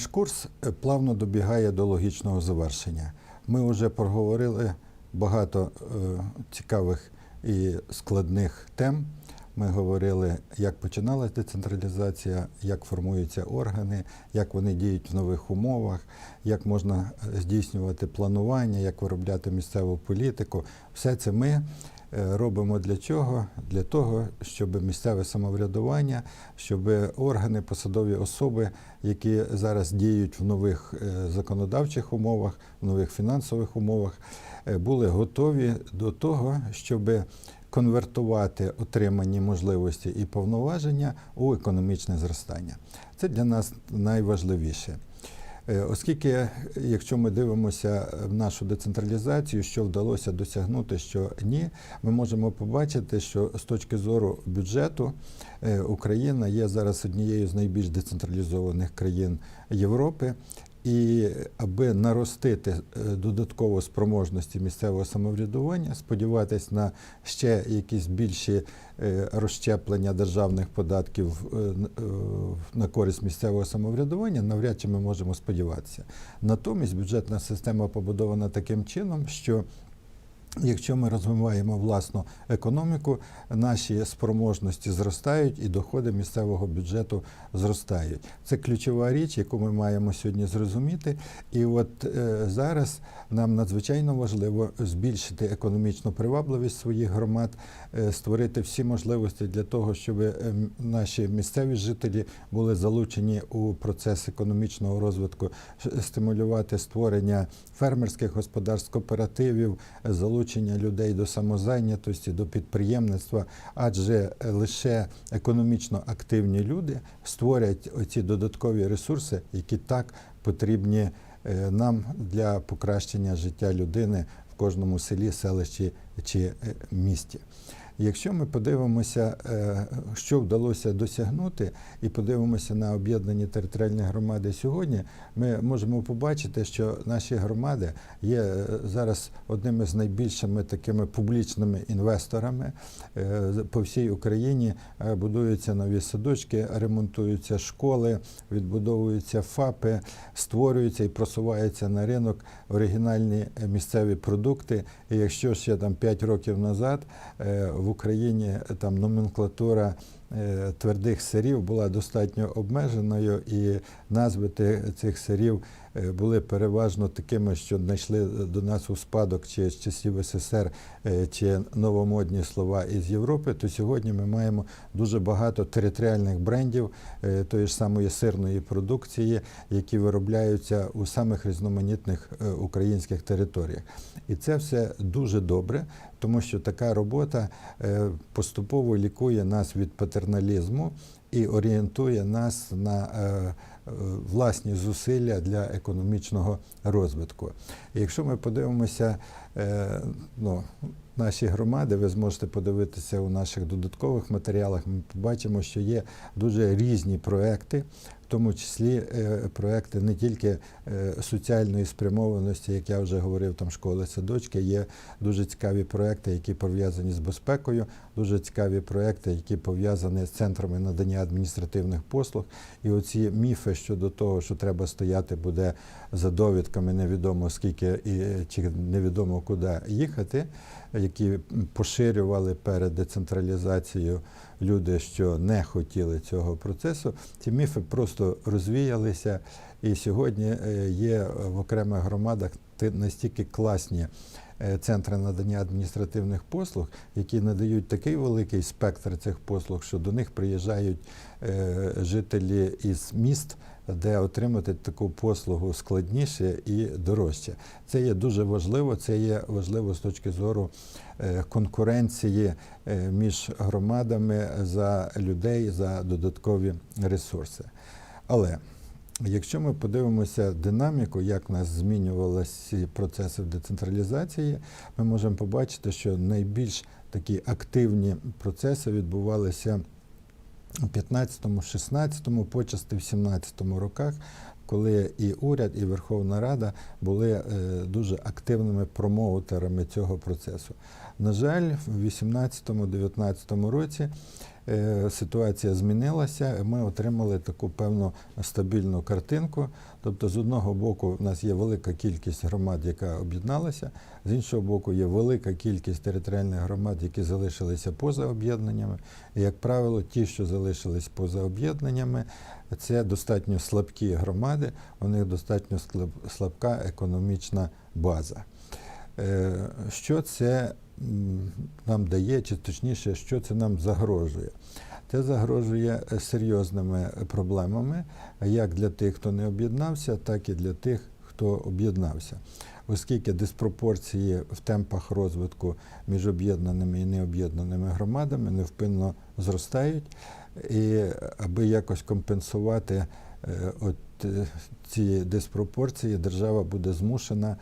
Наш курс е, плавно добігає до логічного завершення. Ми вже проговорили багато е, цікавих і складних тем. Ми говорили, як починалась децентралізація, як формуються органи, як вони діють в нових умовах, як можна е, здійснювати планування, як виробляти місцеву політику. Все це ми робимо для чого? Для того, щоб місцеве самоврядування, щоб органи, посадові особи, які зараз діють в нових е, законодавчих умовах, в нових фінансових умовах, е, були готові до того, щоб конвертувати отримані можливості і повноваження у економічне зростання. Це для нас найважливіше. Е, Оскільки, якщо ми дивимося в нашу децентралізацію, що вдалося досягнути, що ні, ми можемо побачити, що з точки зору бюджету е, Україна є зараз однією з найбільш децентралізованих країн Європи. І аби наростити е, додатково спроможності місцевого самоврядування, сподіватись на ще якісь більші е, розщеплення державних податків е, на користь місцевого самоврядування, навряд чи ми можемо сподіватися. Натомість бюджетна система побудована таким чином, що Якщо ми розвиваємо власну економіку, наші спроможності зростають і доходи місцевого бюджету зростають. Це ключова річ, яку ми маємо сьогодні зрозуміти. І от е, зараз нам надзвичайно важливо збільшити економічну привабливість своїх громад, е, створити всі можливості для того, щоб е, наші місцеві жителі були залучені у процес економічного розвитку, стимулювати створення фермерських господарств, кооперативів, е, залучення людей до самозайнятості, до підприємництва, адже е, лише економічно активні люди створять оці додаткові ресурси, які так потрібні е, нам для покращення життя людини в кожному селі, селищі чи е, місті. Якщо ми подивимося, е, що вдалося досягнути, і подивимося на об'єднані територіальні громади сьогодні, ми можемо побачити, що наші громади є е, зараз одними з найбільшими такими публічними інвесторами. Е, По всій Україні будуються нові садочки, ремонтуються школи, відбудовуються ФАПи, створюються і просуваються на ринок оригінальні місцеві продукти. І якщо ще там 5 років назад е, в Україні е, там номенклатура твердих сирів була достатньо обмеженою, і назви цих сирів е, були переважно такими, що знайшли до нас у спадок чи з часів СССР, е, чи новомодні слова із Європи, то сьогодні ми маємо дуже багато територіальних брендів е, тої ж самої сирної продукції, які виробляються у самих різноманітних е, українських територіях. І це все дуже добре, тому що така робота е, поступово лікує нас від патерналізму і орієнтує нас на е, е, власні зусилля для економічного розвитку. Якщо ми подивимося, е, ну, наші громади, ви зможете подивитися у наших додаткових матеріалах, ми побачимо, що є дуже різні проекти, тому числі е, проекти не тільки е, соціальної спрямованості, як я вже говорив, там школи, садочки, є дуже цікаві проекти, які пов'язані з безпекою, дуже цікаві проекти, які пов'язані з центрами надання адміністративних послуг. І оці міфи щодо того, що треба стояти буде за довідками, невідомо скільки і чи невідомо куди їхати, які поширювали перед децентралізацією люди, що не хотіли цього процесу. Ці міфи просто розвіялися, і сьогодні е, є в окремих громадах настільки класні е, центри надання адміністративних послуг, які надають такий великий спектр цих послуг, що до них приїжджають е, жителі із міст. Де отримати таку послугу складніше і дорожче. Це є дуже важливо. Це є важливо з точки зору е, конкуренції між громадами за людей, за додаткові ресурси. Але Якщо ми подивимося динаміку, як в нас змінювалися процеси децентралізації, ми можемо побачити, що найбільш такі активні процеси відбувалися у 15-му, 16-му, почасти в 17-му роках, коли і уряд, і Верховна Рада були е, дуже активними промоутерами цього процесу. На жаль, в 18-19 році ситуація змінилася. Ми отримали таку певну стабільну картинку. Тобто, з одного боку, в нас є велика кількість громад, яка об'єдналася, з іншого боку, є велика кількість територіальних громад, які залишилися поза об'єднаннями. І, як правило, ті, що залишились поза об'єднаннями, це достатньо слабкі громади, у них достатньо слабка економічна база. Е, Що це нам дає, чи точніше, що це нам загрожує? Це загрожує е, серйозними проблемами як для тих, хто не об'єднався, так і для тих, хто об'єднався. Оскільки диспропорції в темпах розвитку між об'єднаними і необ'єднаними громадами невпинно зростають, і аби якось компенсувати е, от ці диспропорції, держава буде змушена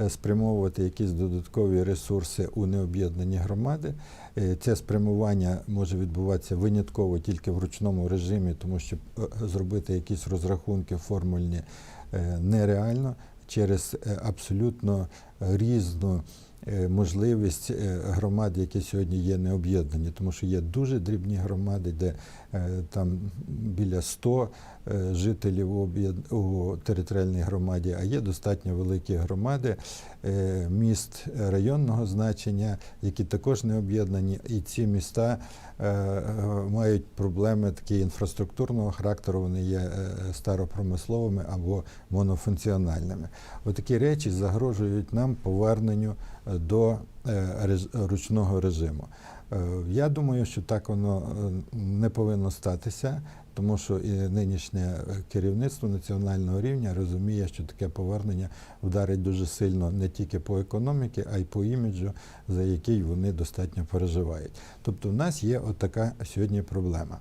е, спрямовувати якісь додаткові ресурси у необ'єднані громади. Е, Це спрямування може відбуватися винятково тільки в ручному режимі, тому що е, зробити якісь розрахунки формульні е, нереально через е, абсолютно різну е, можливість е, громад, які сьогодні є необ'єднані, тому що є дуже дрібні громади, де е, там біля 100 е, жителів у, територіальній громаді, а є достатньо великі громади е, міст районного значення, які також не об'єднані, і ці міста е, е, мають проблеми такі інфраструктурного характеру, вони є е, старопромисловими або монофункціональними. Отакі речі загрожують нам поверненню е, до е, ручного режиму. Е, Я думаю, що так воно е, не повинно статися, тому що і нинішнє е, керівництво національного рівня розуміє, що таке повернення вдарить дуже сильно не тільки по економіці, а й по іміджу, за який вони достатньо переживають. Тобто, в нас є отака сьогодні проблема.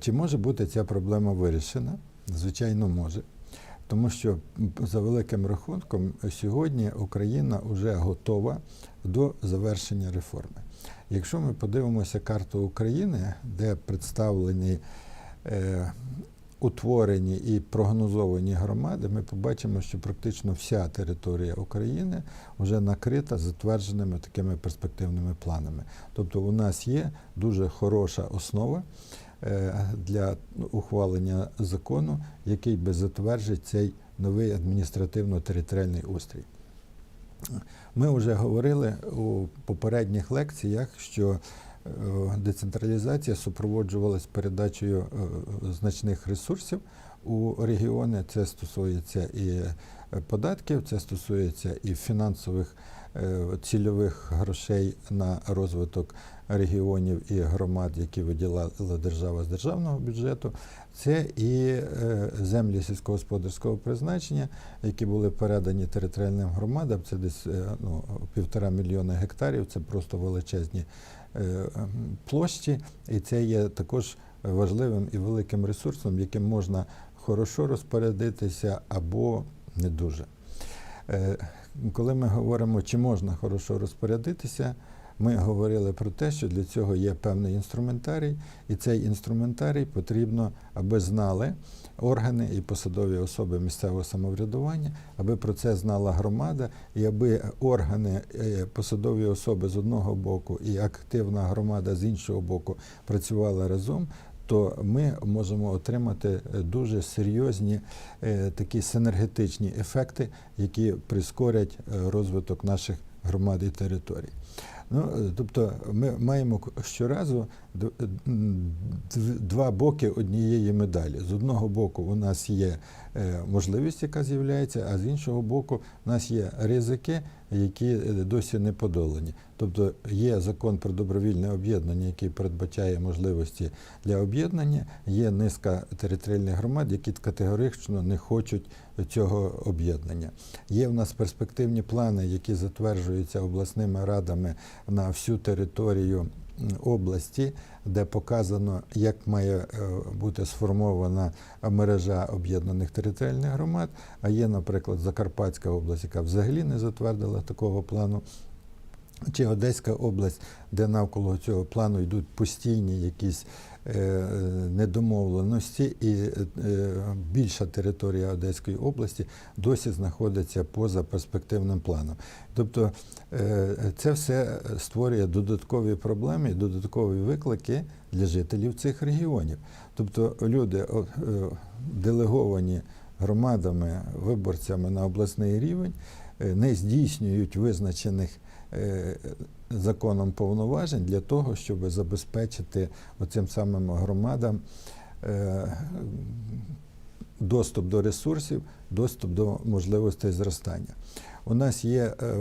Чи може бути ця проблема вирішена? Звичайно, може. Тому що за великим рахунком сьогодні Україна вже готова до завершення реформи. Якщо ми подивимося карту України, де представлені е, утворені і прогнозовані громади, ми побачимо, що практично вся територія України вже накрита затвердженими такими перспективними планами. Тобто у нас є дуже хороша основа е, для ухвалення закону, який би затверджить цей новий адміністративно-територіальний устрій. Ми вже говорили у попередніх лекціях, що е, децентралізація супроводжувалась передачею е, значних ресурсів у регіони. Це стосується і е, податків, це стосується і фінансових цільових грошей на розвиток регіонів і громад, які виділяла держава з державного бюджету. Це і е, землі сільськогосподарського призначення, які були передані територіальним громадам. Це десь е, ну, півтора мільйона гектарів. Це просто величезні е, площі, і це є також важливим і великим ресурсом, яким можна хорошо розпорядитися або не дуже. Коли ми говоримо, чи можна хорошо розпорядитися, ми говорили про те, що для цього є певний інструментарій, і цей інструментарій потрібно, аби знали органи і посадові особи місцевого самоврядування, аби про це знала громада, і аби органи, е, посадові особи з одного боку і активна громада з іншого боку працювали разом. То ми можемо отримати е, дуже серйозні е, такі синергетичні ефекти, які прискорять розвиток наших громад і територій. Ну, тобто ми маємо щоразу два боки однієї медалі. З одного боку, у нас є е, можливість, яка з'являється, а з іншого боку, у нас є ризики, які е, досі не подолані. Тобто є закон про добровільне об'єднання, який передбачає можливості для об'єднання. Є низка територіальних громад, які категорично не хочуть цього об'єднання. Є в нас перспективні плани, які затверджуються обласними радами на всю територію області, де показано, як має е, бути сформована мережа об'єднаних територіальних громад. А є, наприклад, Закарпатська область, яка взагалі не затвердила такого плану. Чи Одеська область, де навколо цього плану йдуть постійні якісь е, недомовленості, і е, більша територія Одеської області досі знаходиться поза перспективним планом. Тобто е, це все створює додаткові проблеми, додаткові виклики для жителів цих регіонів. Тобто люди делеговані громадами, виборцями на обласний рівень не здійснюють визначених е, законом повноважень для того, щоб забезпечити оцим самим громадам е, доступ до ресурсів, доступ до можливостей зростання. У нас є е,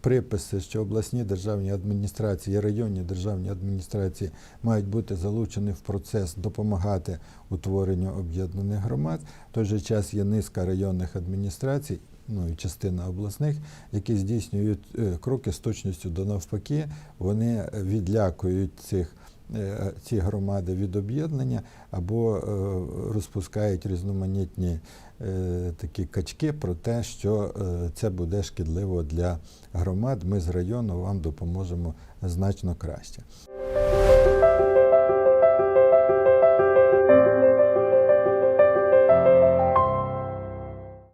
приписи, що обласні державні адміністрації, районні державні адміністрації мають бути залучені в процес допомагати утворенню об'єднаних громад. В той же час є низка районних адміністрацій, ну і частина обласних, які здійснюють е, кроки з точністю до навпаки. Вони відлякують цих е, ці громади від об'єднання або е, розпускають різноманітні такі качки про те, що це буде шкідливо для громад. Ми з району вам допоможемо значно краще.